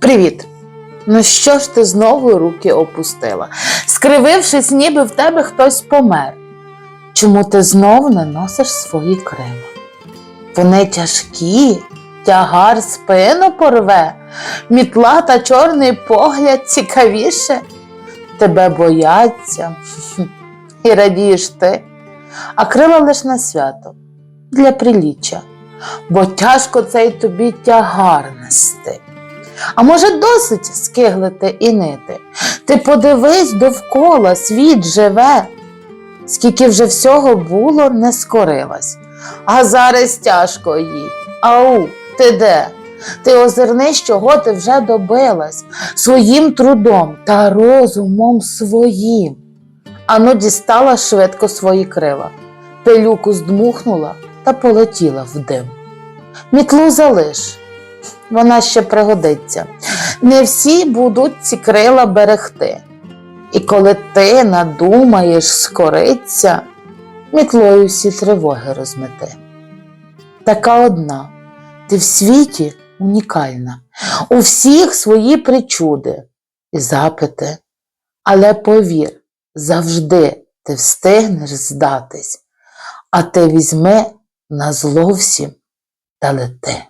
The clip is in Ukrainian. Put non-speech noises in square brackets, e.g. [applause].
Привіт! Ну що ж ти знову руки опустила? Скривившись, ніби в тебе хтось помер. Чому ти знов не носиш свої крила? Вони тяжкі, тягар спину порве, мітла та чорний погляд цікавіше. Тебе бояться [laughs] і радієш ти, а крила лиш на свято для приліччя, бо тяжко цей тобі тягар нести. А може, досить скиглити і нити? Ти подивись довкола, світ живе, скільки вже всього було, не скорилась. А зараз тяжко їй. Ау, ти де? Ти озирнись, чого ти вже добилась своїм трудом та розумом своїм. Ану дістала швидко свої крила, пилюку здмухнула та полетіла в дим. Мітлу залиш, вона ще пригодиться. Не всі будуть ці крила берегти. І коли ти надумаєш скориться, мітлою всі тривоги розмети. Така одна, ти в світі унікальна, у всіх свої причуди і запити. Але повір, завжди ти встигнеш здатись, а ти візьми на зло всім та лети.